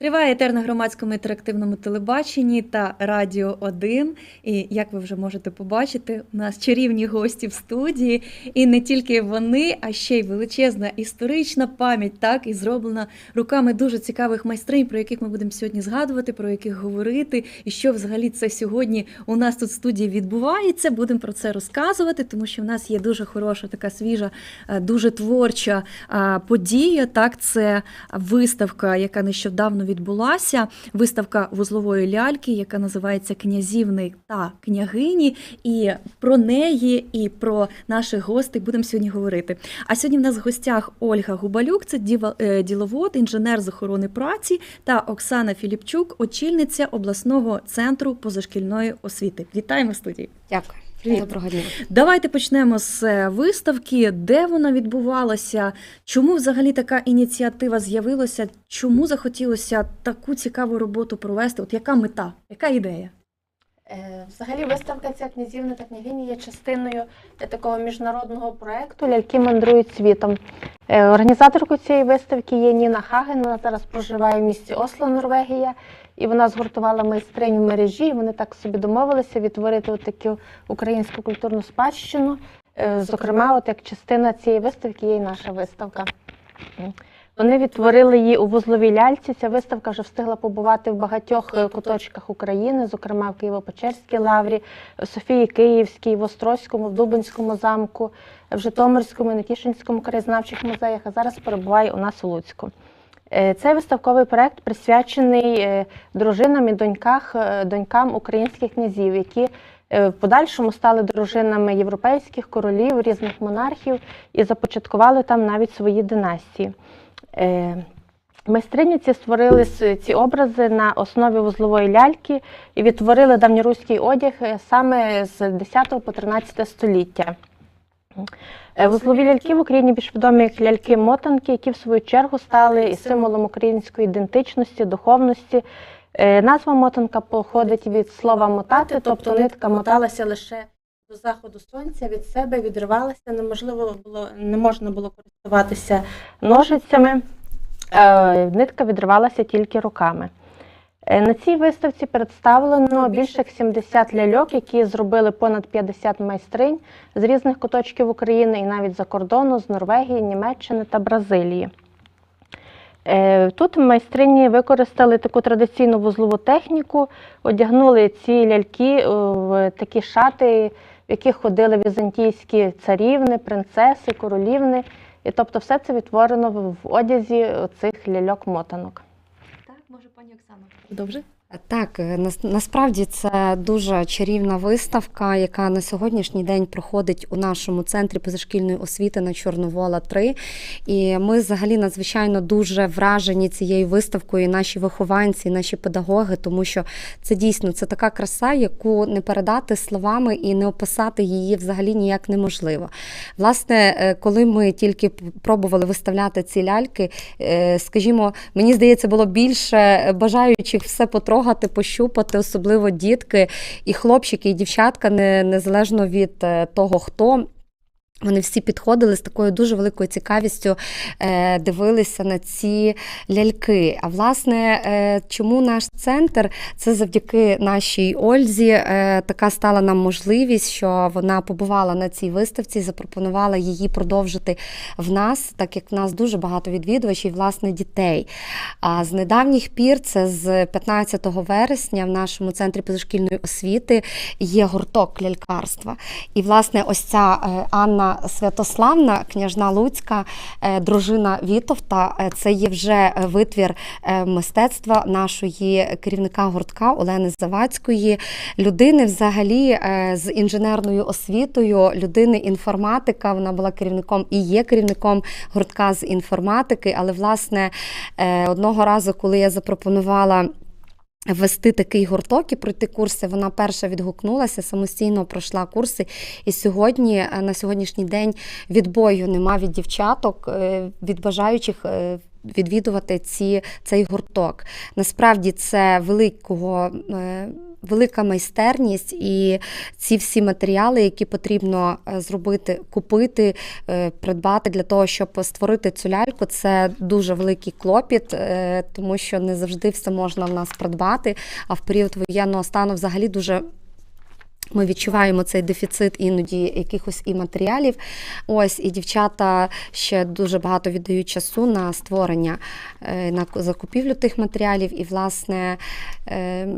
Триває етер на громадському інтерактивному телебаченні та Радіо 1. І як ви вже можете побачити, у нас чарівні гості в студії. І не тільки вони, а ще й величезна історична пам'ять, так і зроблена руками дуже цікавих майстринь, про яких ми будемо сьогодні згадувати, про яких говорити, і що взагалі це сьогодні у нас тут в студії відбувається. Будемо про це розказувати, тому що в нас є дуже хороша, така свіжа, е, дуже творча подія. Так, це виставка, яка нещодавно відбулася. Виставка вузлової ляльки, яка називається Князівни та княгині. І про неї, і про наших гостей будемо сьогодні говорити. А сьогодні в нас в гостях Ольга Губалюк, це е, діловод, інженер з охорони праці, та Оксана Філіпчук, очільниця обласного центру позашкільної освіти. Вітаємо студії. Дякую. Привіт. Доброго дня. Давайте почнемо з е, виставки, де вона відбувалася, чому взагалі така ініціатива з'явилася, чому захотілося таку цікаву роботу провести? От яка мета, яка ідея? Е, Взагалі, виставка ця князівна та княгині є частиною такого міжнародного проекту Ляльки мандрують світом. Е, Організаторкою цієї виставки є Ніна Хаген. Вона зараз проживає в місті Осло, Норвегія, і вона згуртувала майстринь в мережі. і Вони так собі домовилися відтворити таку українську культурну спадщину. Е, Зокрема, от як частина цієї виставки є і наша виставка. Вони відтворили її у вузловій ляльці. Ця виставка вже встигла побувати в багатьох е, куточках України, зокрема в Києво-Печерській лаврі, в Софії Київській, в Острозькому, в Дубинському замку, в Житомирському і краєзнавчих музеях, а зараз перебуває у нас у Луцьку. Е, Цей виставковий проект присвячений е, дружинам і доньках, е, донькам українських князів, які в подальшому стали дружинами європейських королів, різних монархів і започаткували там навіть свої династії. Е, Майстрині ці створили ці образи на основі вузлової ляльки і відтворили давньоруський одяг саме з 10 по 13 століття. Е, Вузлові ляльки в Україні більш відомі як ляльки-мотанки, які в свою чергу стали і символом української ідентичності, духовності. Е, Назва мотанка походить від слова мотати, тобто нитка моталася лише до заходу сонця від себе, відривалася, неможливо було, не можна було користуватися ножицями. Е, Нитка відривалася тільки руками. Е, На цій виставці представлено більше 70 ляльок, які зробили понад 50 майстринь з різних куточків України і навіть за кордону, з Норвегії, Німеччини та Бразилії. Е, Тут майстрині використали таку традиційну вузлову техніку, одягнули ці ляльки е, в такі шати, в яких ходили візантійські царівни, принцеси, королівни. І тобто все це відтворено в одязі цих ляльок-мотанок. Так, може, пані Оксана, продовжи. Так, е, насправді це дуже чарівна виставка, яка на сьогоднішній день проходить у нашому центрі позашкільної освіти на Чорновола 3. І ми взагалі надзвичайно дуже вражені цією виставкою, наші вихованці, наші педагоги, тому що це дійсно це така краса, яку не передати словами і не описати її взагалі ніяк неможливо. Власне, е, коли ми тільки пробували виставляти ці ляльки, е, скажімо, мені здається, було більше бажаючих все потрогати, пощупати, особливо дітки і хлопчики, і дівчатка, не, незалежно від е, того, хто. Вони всі підходили з такою дуже великою цікавістю, е, дивилися на ці ляльки. А власне, е, чому наш центр? Це завдяки нашій Ользі. Е, така стала нам можливість, що вона побувала на цій виставці, запропонувала її продовжити в нас, так як в нас дуже багато відвідувачів, власне, дітей. А з недавніх пір, це з 15 вересня, в нашому центрі позашкільної освіти є гурток лялькарства. І, власне, ось ця е, Святославна, княжна Луцька, е, дружина Вітовта, е, це є вже е, витвір мистецтва нашої керівника гуртка Олени Завадської, людини взагалі з інженерною освітою, людини інформатика. Вона була керівником і є керівником гуртка з інформатики. Але, власне, одного разу, коли я запропонувала. Вести такий гурток і пройти курси. Вона перша відгукнулася, самостійно пройшла курси. І сьогодні, е, на сьогоднішній день, відбою нема від дівчаток, е, від бажаючих е, відвідувати ці, цей гурток. Насправді це великого. Велика майстерність, і ці всі матеріали, які потрібно е, зробити, купити, е, придбати для того, щоб створити цю ляльку, це дуже великий клопіт, е, тому що не завжди все можна в нас придбати. А в період воєнного стану взагалі дуже. Ми відчуваємо цей дефіцит іноді якихось і матеріалів. Ось і дівчата ще дуже багато віддають часу на створення, на закупівлю тих матеріалів. І, власне, е,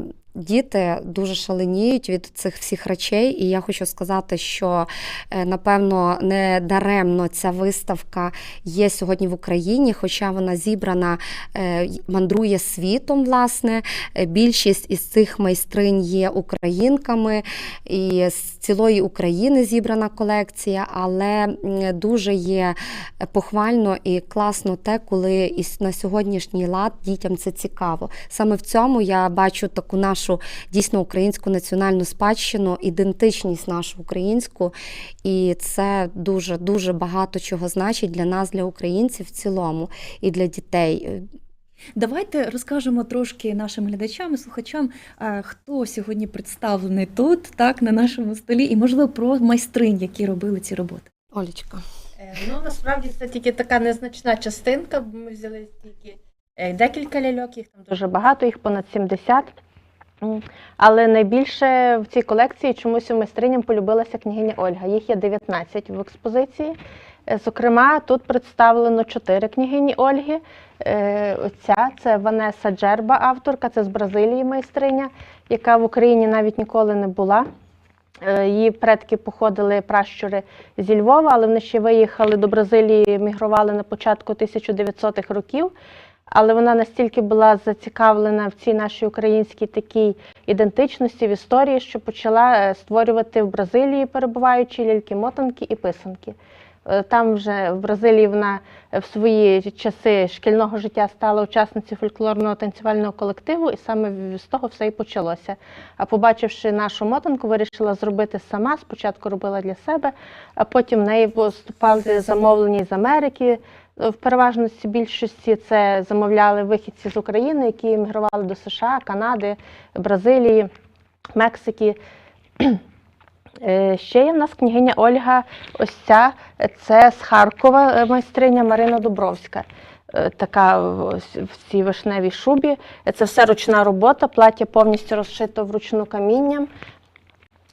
діти дуже шаленіють від цих всіх речей. І я хочу сказати, що е, напевно не даремно ця виставка є сьогодні в Україні, хоча вона зібрана, е, мандрує світом. Власне, Е, більшість із цих майстринь є українками і з цілої України зібрана колекція, але дуже є похвально і класно те, коли на сьогоднішній лад дітям це цікаво. Саме в цьому я бачу таку нашу дійсно українську національну спадщину, ідентичність нашу українську, і це дуже дуже багато чого значить для нас, для українців в цілому і для дітей. Давайте розкажемо трошки нашим глядачам і слухачам, е, хто сьогодні представлений тут, так, на нашому столі, і можливо про майстринь, які робили ці роботи. Олічка. Е, Ну, насправді це тільки така незначна частинка, бо ми взяли тільки е, декілька ляльок, їх там дуже багато, їх понад 70. Але найбільше в цій колекції чомусь у майстриням полюбилася княгиня Ольга. Їх є 19 в експозиції. Е, Зокрема, тут представлено чотири княгині Ольги. Е, Оця це Ванеса Джерба, авторка, це з Бразилії майстриня, яка в Україні навіть ніколи не була. Е, Її предки походили пращури зі Львова, але вони ще виїхали до Бразилії, мігрували на початку 1900-х років. Але вона настільки була зацікавлена в цій нашій українській такій ідентичності в історії, що почала е, створювати в Бразилії, перебуваючи ляльки-мотанки і писанки. Е, Там вже в Бразилії вона е, в свої часи шкільного життя стала учасницею фольклорного танцювального колективу, і саме з того все і почалося. А побачивши нашу мотанку, вирішила зробити сама. Спочатку робила для себе, а потім в неї поступали замовлення з Америки. В переважності більшості це замовляли вихідці з України, які емігрували до США, Канади, Бразилії, Мексики. Е, Ще є в нас княгиня Ольга, ось ця, це з Харкова е, майстриня Марина Дубровська. Е, Така в цій вишневій шубі. Це все ручна робота, плаття повністю розшито вручну камінням.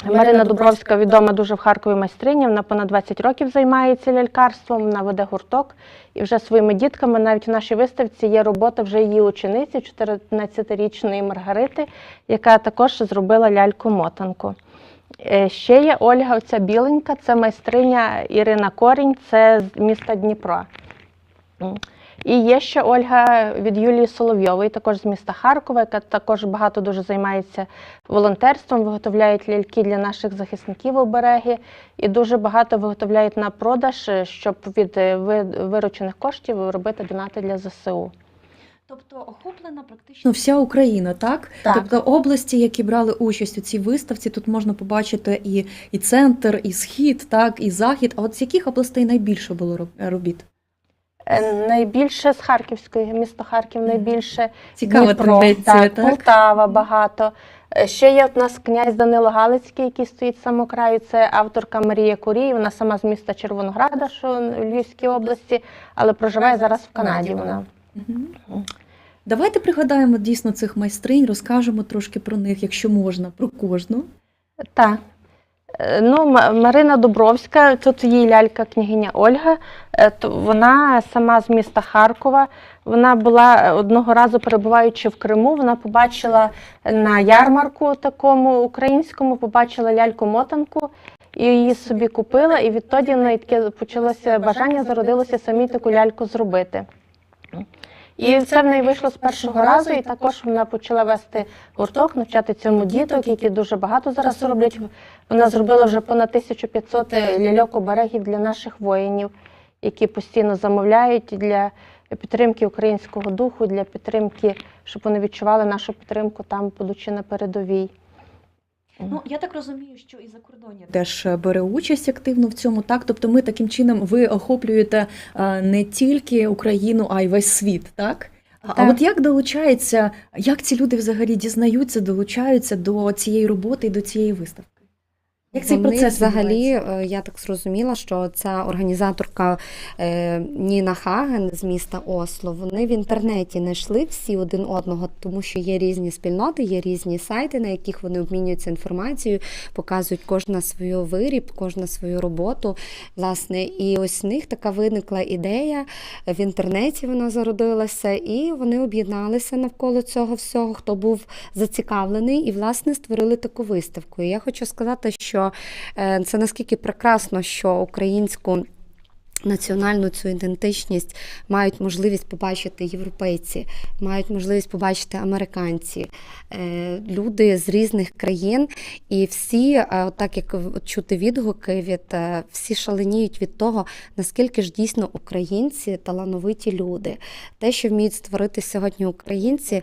Марина Дубровська відома дуже в Харкові майстриня. Вона понад 20 років займається лялькарством, вона веде гурток. І вже своїми дітками навіть в нашій виставці є робота вже її учениці, 14-річної Маргарити, яка також зробила ляльку-мотанку. Е, Ще є Ольга, оця біленька, це майстриня Ірина Корінь, це з міста Дніпро. І є ще Ольга від Юлії Соловйової, також з міста Харкова, яка також багато дуже займається волонтерством, виготовляють ляльки для наших захисників обереги і дуже багато виготовляють на продаж, е, щоб від е, виручених коштів робити донати для ЗСУ. Тобто охоплена практично вся Україна, так? Так. Тобто області, які брали участь у цій виставці, тут можна побачити і, і центр, і схід, так, і захід. А от з яких областей найбільше було робіт? Е, Найбільше з Харківської, місто Харків найбільше. Цікава Дніпро, так, так? Полтава багато. Е, Ще є у нас князь Данило Галицький, який стоїть з самого краю. Це авторка Марія Курій. Вона сама з міста Червонограда, що в Львівській області, але проживає зараз в Канаді. Вона. Давайте пригадаємо дійсно цих майстринь, розкажемо трошки про них, якщо можна, про кожну. так. Е, Ну, Марина Дубровська, тут її лялька княгиня Ольга. Е, Вона сама з міста Харкова. Вона була е, одного разу перебуваючи в Криму. Вона побачила на ярмарку такому українському, побачила ляльку-мотанку і її собі купила. І відтоді в почалося бажання, зародилося самі таку ляльку зробити. І це в неї вийшло з першого разу, і також вона почала вести гурток, навчати цьому діток, які дуже багато зараз роблять. Вона зробила вже понад 1500 ляльок оберегів для наших воїнів, які постійно замовляють для підтримки українського духу, для підтримки, щоб вони відчували нашу підтримку там, будучи на передовій. Ну я так розумію, що і закордоння теж е, бере участь активно в цьому. Так, тобто, ми таким чином ви охоплюєте е, не тільки Україну, а й весь світ, так? А от як долучається, як ці люди взагалі дізнаються, долучаються до цієї роботи і до цієї виставки? Як цей Вони процес взагалі, е, я так зрозуміла, що ця організаторка е, Ніна Хаген з міста Осло. Вони в інтернеті знайшли всі один одного, тому що є різні спільноти, є різні сайти, на яких вони обмінюються інформацією, показують кожна свою виріб, кожна свою роботу. Власне, і ось в них така виникла ідея в інтернеті. Вона зародилася, і вони об'єдналися навколо цього всього, хто був зацікавлений, і власне створили таку виставку. І я хочу сказати, що е, це наскільки прекрасно, що українську. Національну цю ідентичність мають можливість побачити європейці, мають можливість побачити американці, е, люди з різних країн, і всі, е, так як чути відгуки від е, всі шаленіють від того, наскільки ж дійсно українці талановиті люди. Те, що вміють створити сьогодні українці,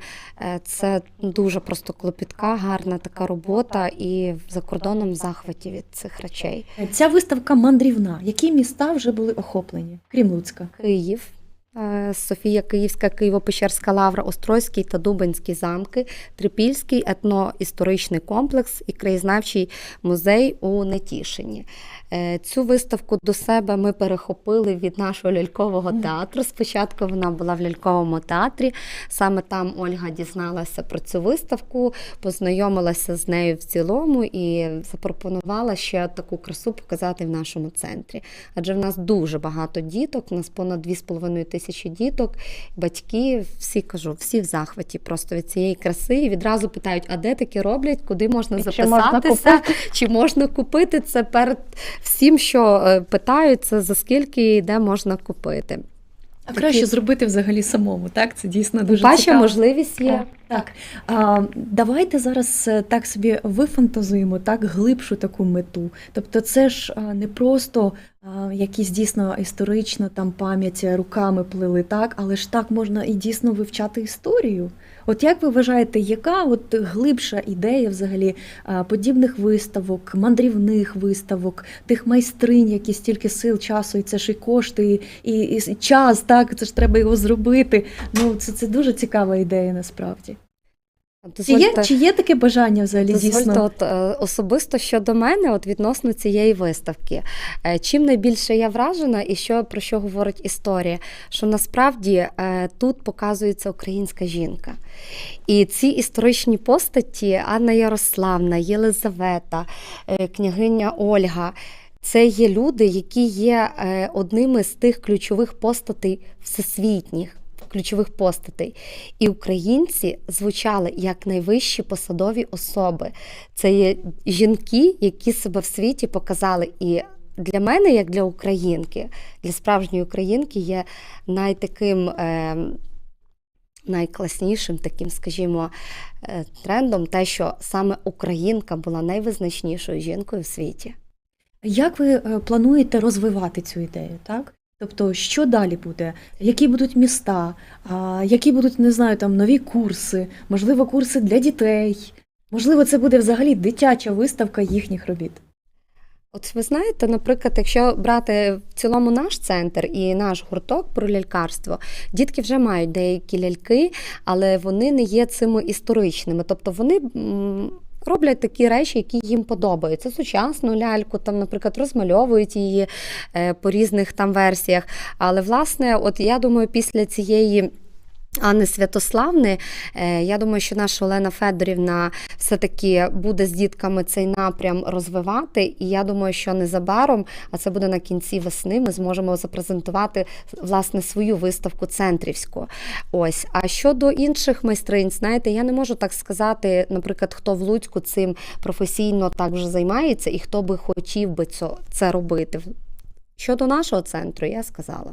це дуже просто клопітка, гарна така робота, і за кордоном захваті від цих речей. Ця виставка мандрівна. Які міста вже були охоплені, крім Луцька? Київ. е, Софія Київська, Києво-Печерська лавра, Острозький та Дубинський замки, Трипільський етноісторичний комплекс і краєзнавчий музей у Нетішині. Е, Цю виставку до себе ми перехопили від нашого лялькового театру. Спочатку вона була в ляльковому театрі. Саме там Ольга дізналася про цю виставку, познайомилася з нею в цілому і запропонувала ще таку красу показати в нашому центрі. Адже в нас дуже багато діток, у нас понад 2,5 тисячі діток, батьки, всі кажу, всі в захваті просто від цієї краси і відразу питають, а де таке роблять, куди можна І чи можна записатися, чи можна купити це перед всім, що е, питають, це за скільки і де можна купити. А краще зробити взагалі самому, так? Це дійсно дуже Ваша цікаво. можливість є. Так. А, давайте зараз е, так собі вифантазуємо так глибшу таку мету. Тобто, це ж не просто а, якісь дійсно історично там пам'ять руками плели, так, але ж так можна і дійсно вивчати історію. От як ви вважаєте, яка от глибша ідея взагалі подібних виставок, мандрівних виставок, тих майстринь, які стільки сил, часу, і це ж і кошти, і, і, і час, так, це ж треба його зробити. Ну, це, це дуже цікава ідея насправді. Чи є, Дозвольте- чи є таке бажання взагалі Дозвольте, дійсно? от, е, особисто щодо мене, от відносно цієї виставки. Е, Чим найбільше я вражена, і що про що говорить історія? Що насправді е, тут показується українська жінка. І ці історичні постаті Анна Ярославна, Єлизавета, княгиня Ольга. Це є люди, які є одними з тих ключових постатей всесвітніх, ключових постатей. І українці звучали як найвищі посадові особи. Це є жінки, які себе в світі показали. І для мене, як для українки, для справжньої українки, є найтаким. Е, Найкласнішим таким, скажімо, е, трендом те, що саме українка була найвизначнішою жінкою в світі. Як ви е, плануєте розвивати цю ідею, так? Тобто, що далі буде? Які будуть міста? Які будуть, не знаю, там нові курси, можливо, курси для дітей? Можливо, це буде взагалі дитяча виставка їхніх робіт. От ви знаєте, наприклад, якщо брати в цілому наш центр і наш гурток про лялькарство, дітки вже мають деякі ляльки, але вони не є цими історичними. Тобто вони. Роблять такі речі, які їм подобаються. Сучасну ляльку, там, наприклад, розмальовують її е, по різних там версіях. Але, власне, от я думаю, після цієї Анни Святославни, е, я думаю, що наша Олена Федорівна все-таки буде з дітками цей напрям розвивати. І я думаю, що незабаром, а це буде на кінці весни, ми зможемо запрезентувати власне свою виставку центрівську. Ось. А щодо інших майстринь, знаєте, я не можу так сказати, наприклад, хто в Луцьку цим професійно так вже займається і хто би хотів би це, це робити. Щодо нашого центру, я сказала.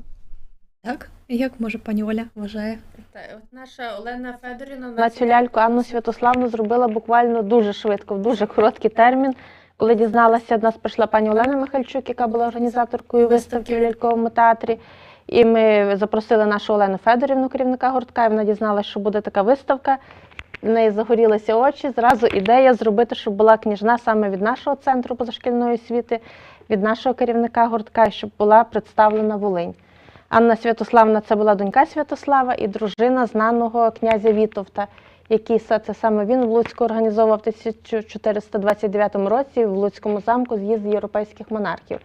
Так? Як може пані Оля вважає? Та, От наша Олена Федорівна на цю ляльку Анну Святославну зробила буквально дуже швидко, в дуже короткий термін. Коли дізналася, до нас прийшла пані Олена Михальчук, яка була організаторкою виставки в ляльковому театрі. І ми запросили нашу Олену Федорівну, керівника гуртка, і вона дізналася, що буде така виставка. В неї загорілися очі. Зразу ідея зробити, щоб була княжна саме від нашого центру позашкільної освіти, від нашого керівника гуртка, і щоб була представлена Волинь. Анна Святославна це була донька Святослава і дружина знаного князя Вітовта, який це саме він в Луцьку організовував в 1429 році в Луцькому замку з'їзд європейських монархів,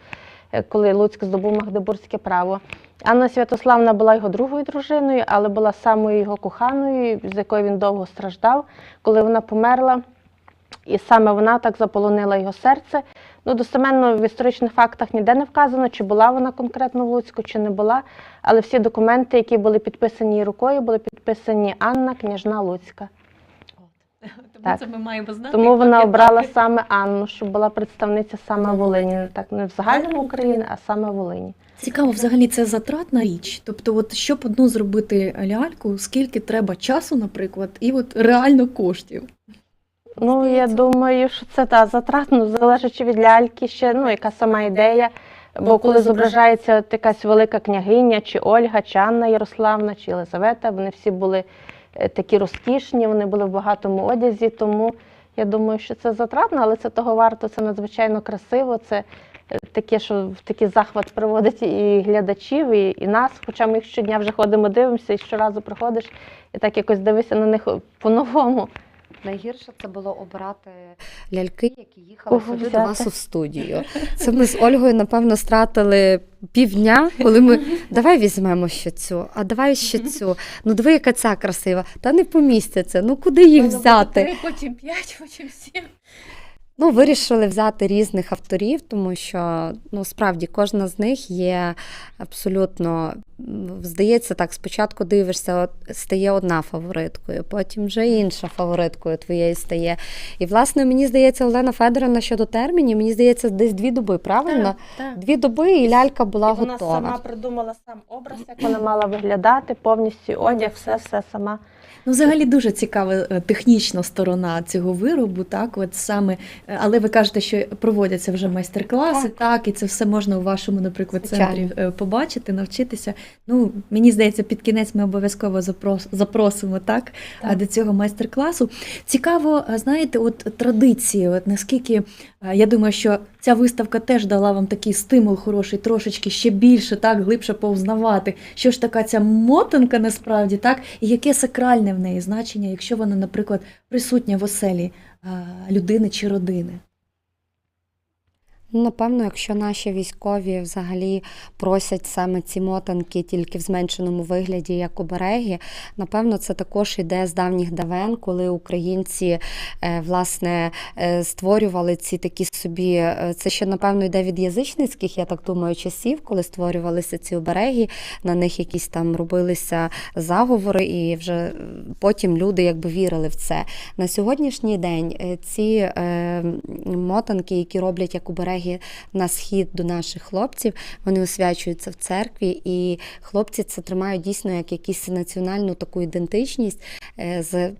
е, коли Луцьк здобув Магдебурзьке право. Анна Святославна була його другою дружиною, але була самою його коханою, з якою він довго страждав. Коли вона померла, і саме вона так заполонила його серце. Ну, достеменно в історичних фактах ніде не вказано, чи була вона конкретно в Луцьку, чи не була. Але всі документи, які були підписані її рукою, були підписані Анна, княжна Луцька. Тому Так. це ми маємо знати. Тому вона обрала саме Анну, щоб була представниця саме Волині. Не Так не в загальному Україні, а саме Волині. Цікаво, взагалі це затратна річ. Тобто, от щоб одну зробити ляльку, скільки треба часу, наприклад, і от реально коштів. Ну, я думаю, що це та затратно, залежачи від ляльки, ще ну, яка сама ідея. Бо коли зображається от якась велика княгиня, чи Ольга, чи Анна Ярославна, чи Єлизавета, вони всі були е, такі розкішні, вони були в багатому одязі. Тому я думаю, що це затратно, але це того варто, це надзвичайно красиво. Це е, таке, що в такий захват приводить і глядачів, і, і нас. Хоча ми їх щодня вже ходимо, дивимося, і щоразу приходиш, і так якось дивишся на них по-новому. Найгірше це було обирати ляльки, які їхали Ого, сюди до нас у студію. Це ми з Ольгою, напевно, стратили півдня, коли ми давай візьмемо ще цю, а давай ще цю. Ну диви, яка ця красива. Та не помістяться. Ну куди їх взяти? потім п'ять, потім сім. Ну, вирішили взяти різних авторів, тому що ну, справді кожна з них є абсолютно, здається, так, спочатку дивишся, от стає одна фавориткою, потім вже інша фавориткою твоєю стає. І, власне, мені здається, Олена Федорівна щодо термінів, мені здається, десь дві доби, правильно? Дві доби і лялька була І вона готова. сама придумала сам образ, як вона мала виглядати, повністю одяг, все, все сама. Ну, взагалі дуже цікава е, технічна сторона цього виробу, так, от саме, е, але ви кажете, що проводяться вже майстер-класи, так. і це все можна у вашому, наприклад, Звичайно. центрі е, побачити, навчитися. Ну, мені здається, під кінець ми обов'язково запрос, запросимо так, Так. до цього майстер-класу. Цікаво, знаєте, от традиції, от наскільки я думаю, що ця виставка теж дала вам такий стимул хороший, трошечки ще більше, так, глибше повзнавати, що ж така ця мотанка насправді, так, і яке сакральне в неї значення, якщо вона, наприклад, присутня в оселі людини чи родини. Напевно, якщо наші військові взагалі просять саме ці мотанки тільки в зменшеному вигляді, як обереги, напевно, це також іде з давніх давен, коли українці е, власне е, створювали ці такі собі. е, Це ще напевно йде від язичницьких, я так думаю, часів, коли створювалися ці обереги, на них якісь там робилися заговори, і вже потім люди якби вірили в це. На сьогоднішній день ці мотанки, які роблять як обереги на схід до наших хлопців, вони освячуються в церкві, і хлопці це тримають дійсно як якусь національну таку ідентичність. е, з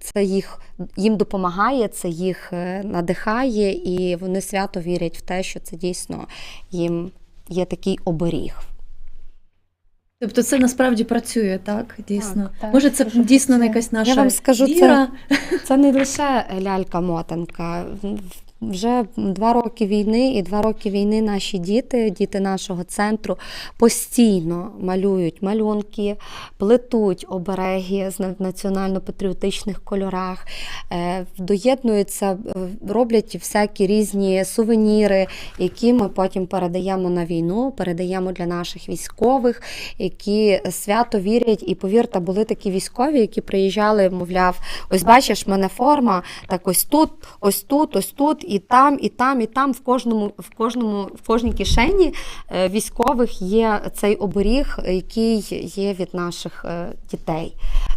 це їх їм допомагає, це їх е, надихає, і вони свято вірять в те, що це дійсно їм є такий оберіг. Тобто це насправді працює, так? Дійсно. Так, так, Може, це дійсно працює. якась наша Я вам скажу, це- Це не лише лялька-мотанка. Вже два роки війни, і два роки війни наші діти, діти нашого центру, постійно малюють малюнки, плетуть обереги з національно-патріотичних кольорах, е, доєднуються, е, роблять всякі різні сувеніри, які ми потім передаємо на війну, передаємо для наших військових, які свято вірять. І повірте, були такі військові, які приїжджали, мовляв, ось бачиш, в мене форма, так ось тут, ось тут, ось тут, і там, і там, і там. В кожному, в кожному, в кожній кишені е, військових є цей оберіг, який є від наших е, дітей.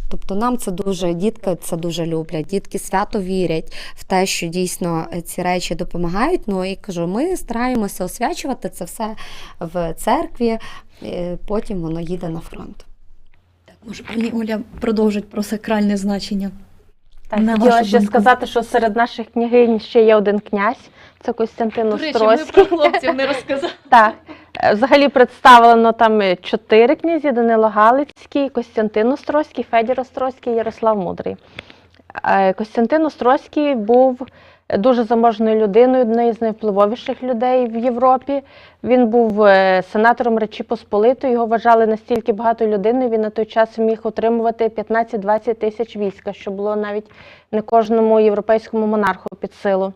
Тобто нам це дуже, дітки це дуже люблять. Дітки свято вірять в те, що дійсно е, ці речі допомагають. Ну і кажу, ми стараємося освячувати це все в церкві, потім воно їде на фронт. Так, може, пані Оля продовжить про сакральне значення. Так, На хотіла вашу ще думку. сказати, що серед наших княгинь ще є один князь, це Костянтин До речі, Острозький. ми про хлопців не розказали. Так. Е, Взагалі представлено там е, чотири князі: Данило Галицький, Костянтин Острозький, Федір Острозький, Ярослав Мудрий. Е, Костянтин Острозький був дуже заможною людиною, однією з найвпливовіших людей в Європі. Він був е, сенатором Речі Посполитої, його вважали настільки багатою людиною. Він на той час міг отримувати 15-20 тисяч війська, що було навіть не кожному європейському монарху під силу.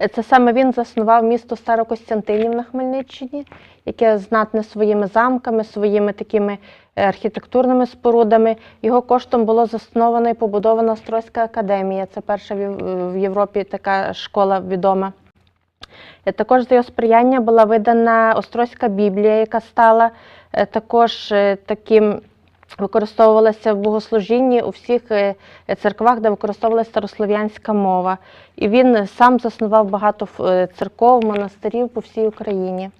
Е, Це саме він заснував місто Старокостянтинів на Хмельниччині, яке знатне своїми замками, своїми такими е, архітектурними спорудами. Його коштом було заснована і побудована Острозька академія. Це перша в Європі така школа відома. Е, Також за його сприяння була видана Острозька Біблія, яка стала е, також е, таким. Використовувалася в богослужінні у всіх е, церквах, де використовувалася старослов'янська мова. І він сам заснував багато е, церков, монастирів по всій Україні.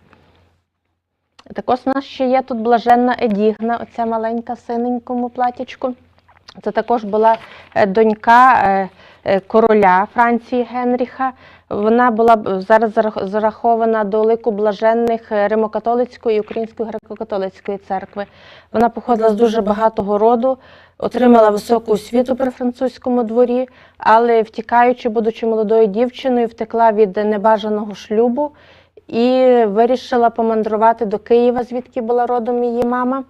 Також у нас ще є тут блаженна Едігна, оця маленька синенькому платічку. Це також була е, донька короля Франції Генріха. Вона була зараз зарахована до лику блаженних е, Римокатолицької і Української греко-католицької церкви. Вона походила з дуже багатого роду, отримала високу освіту при французькому дворі, але втікаючи, будучи молодою дівчиною, втекла від небажаного шлюбу і вирішила помандрувати до Києва, звідки була родом її мама.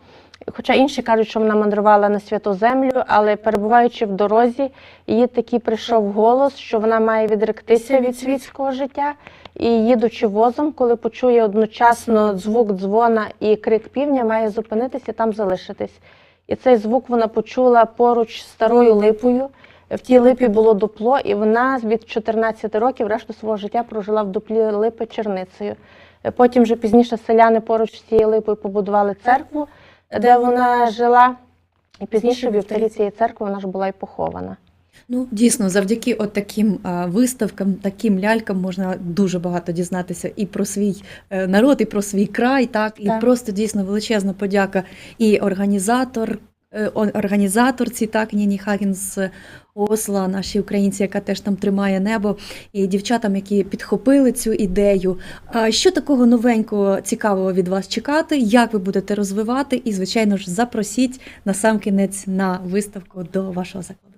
Хоча інші кажуть, що вона мандрувала на святу землю, але перебуваючи в дорозі, їй таки прийшов голос, що вона має відректися від світського життя. І їдучи возом, коли почує одночасно звук дзвона і крик півня, має зупинитися і там залишитись. І цей звук вона почула поруч старою липою. В тій липі було дупло, і вона від 14 років решту свого життя прожила в дуплі липи черницею. Потім вже пізніше селяни поруч з цією липою побудували церкву, де вона жила. І пізніше в вівтарі цієї церкви вона ж була і похована. Ну, дійсно, завдяки от таким виставкам, таким лялькам можна дуже багато дізнатися і про свій е, народ, і про свій край, так, і Так. просто дійсно величезна подяка і організатор, організаторці, так, Ніні Хагін з Осла, нашій українці, яка теж там тримає небо, і дівчатам, які підхопили цю ідею. Що такого новенького, цікавого від вас чекати? Як ви будете розвивати? І, звичайно ж, запросіть на сам кінець на виставку до вашого закладу.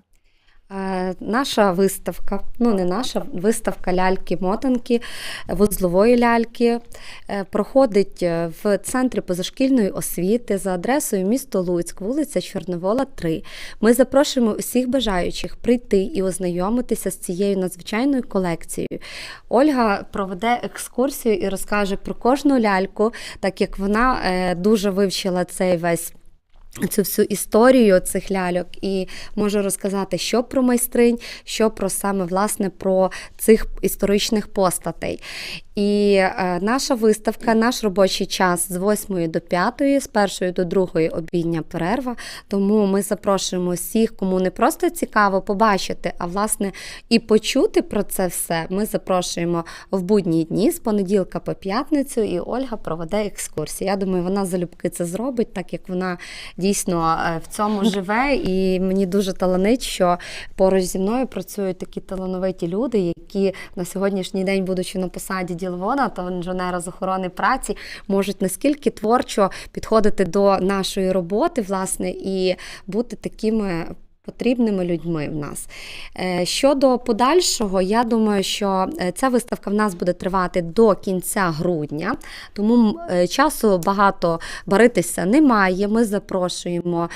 Е, Наша виставка, ну не наша, виставка ляльки-мотанки, вузлової ляльки е, проходить е, в центрі позашкільної освіти за адресою місто Луцьк, вулиця Чорновола, 3. Ми запрошуємо усіх бажаючих прийти і ознайомитися з цією надзвичайною колекцією. Ольга проведе екскурсію і розкаже про кожну ляльку, так як вона дуже вивчила цей весь. Цю всю історію цих ляльок і можу розказати, що про майстринь, що про саме власне про цих історичних постатей. І е, наша виставка, наш робочий час з 8 до 5, з 1 до 2 обідня перерва. Тому ми запрошуємо всіх, кому не просто цікаво побачити, а власне і почути про це все. Ми запрошуємо в будні дні з понеділка по п'ятницю, і Ольга проведе екскурсію. Я думаю, вона залюбки це зробить, так як вона дійсно е, в цьому живе. І мені дуже таланить, що поруч зі мною працюють такі талановиті люди, які на сьогоднішній день, будучи на посаді діловода та інженера з охорони праці, можуть наскільки творчо підходити до нашої роботи, власне, і бути такими. Потрібними людьми в нас. Е, Щодо подальшого, я думаю, що е, ця виставка в нас буде тривати до кінця грудня, тому е, часу багато баритися немає. Ми запрошуємо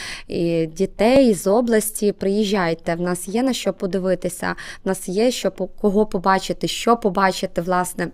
дітей з області. Приїжджайте. В нас є на що подивитися, в нас є що кого побачити, що побачити, власне.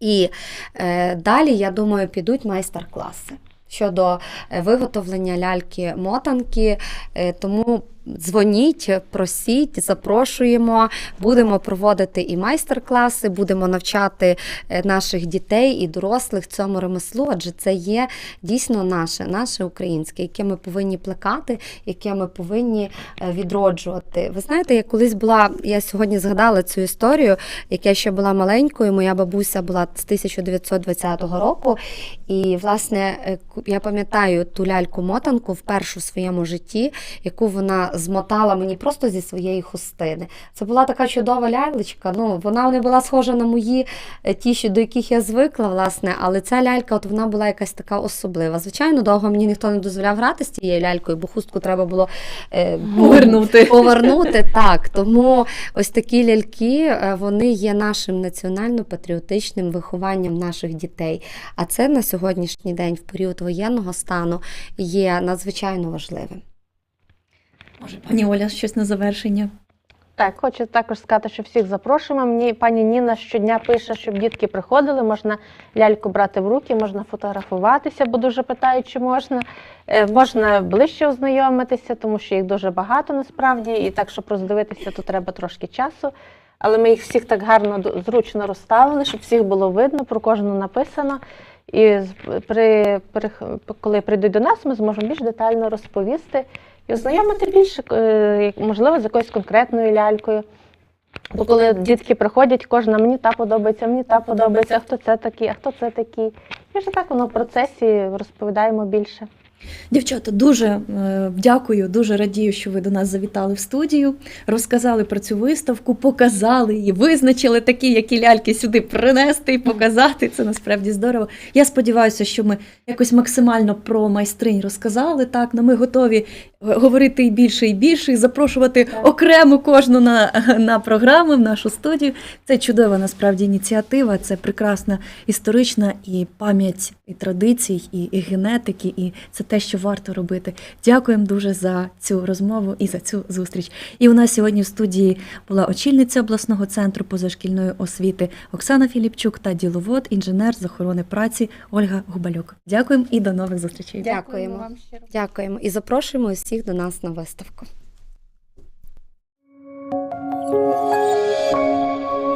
І е, далі, я думаю, підуть майстер-класи щодо е, виготовлення ляльки-мотанки. Е, тому дзвоніть, просіть, запрошуємо. Будемо проводити і майстер-класи, будемо навчати е, наших дітей і дорослих цьому ремеслу, адже це є дійсно наше, наше українське, яке ми повинні плекати, яке ми повинні е, відроджувати. Ви знаєте, я колись була, я сьогодні згадала цю історію, як я ще була маленькою. Моя бабуся була з 1920 року. І, власне, е, я пам'ятаю ту ляльку-мотанку вперше у своєму житті, яку вона змотала мені просто зі своєї хустини. Це була така чудова лялечка. Ну, вона не була схожа на мої е, ті, до яких я звикла, власне, але ця лялька, от вона була якась така особлива. Звичайно, довго мені ніхто не дозволяв грати з цією лялькою, бо хустку треба було е, Повернути. повернути. Так, тому ось такі ляльки е, вони є нашим національно-патріотичним вихованням наших дітей. А це на сьогоднішній день, в період воєнного стану, є надзвичайно важливим. Може, пані Оля, щось на завершення. Так, хочу також сказати, що всіх запрошуємо. Мені пані Ніна щодня пише, щоб дітки приходили, можна ляльку брати в руки, можна фотографуватися, бо дуже питають, чи можна. Е, Можна ближче ознайомитися, тому що їх дуже багато насправді, і так, щоб роздивитися, то треба трошки часу. Але ми їх всіх так гарно зручно розставили, щоб всіх було видно, про кожну написано. І при, при, коли прийдуть до нас, ми зможемо більш детально розповісти і ознайомити більше, е, можливо, з якоюсь конкретною лялькою. Бо коли дітки приходять, кожна мені та подобається, мені та подобається, а хто це такий, а хто це такий. І вже так воно в процесі розповідаємо більше. Дівчата, дуже е, дякую, дуже радію, що ви до нас завітали в студію, розказали про цю виставку, показали її, визначили такі, які ляльки сюди принести і показати. Це насправді здорово. Я сподіваюся, що ми якось максимально про майстринь розказали. Так, ну ми готові говорити і більше, і більше, і запрошувати окремо кожну на, на програми в нашу студію. Це чудова насправді ініціатива, це прекрасна історична і пам'ять і традицій, і, і генетики, і це те, що варто робити. Дякуємо дуже за цю розмову і за цю зустріч. І у нас сьогодні в студії була очільниця обласного центру позашкільної освіти Оксана Філіпчук та діловод, інженер з охорони праці Ольга Губалюк. Дякуємо і до нових зустрічей. Дякуємо. вам щиро. Дякуємо і запрошуємо усіх до нас на виставку.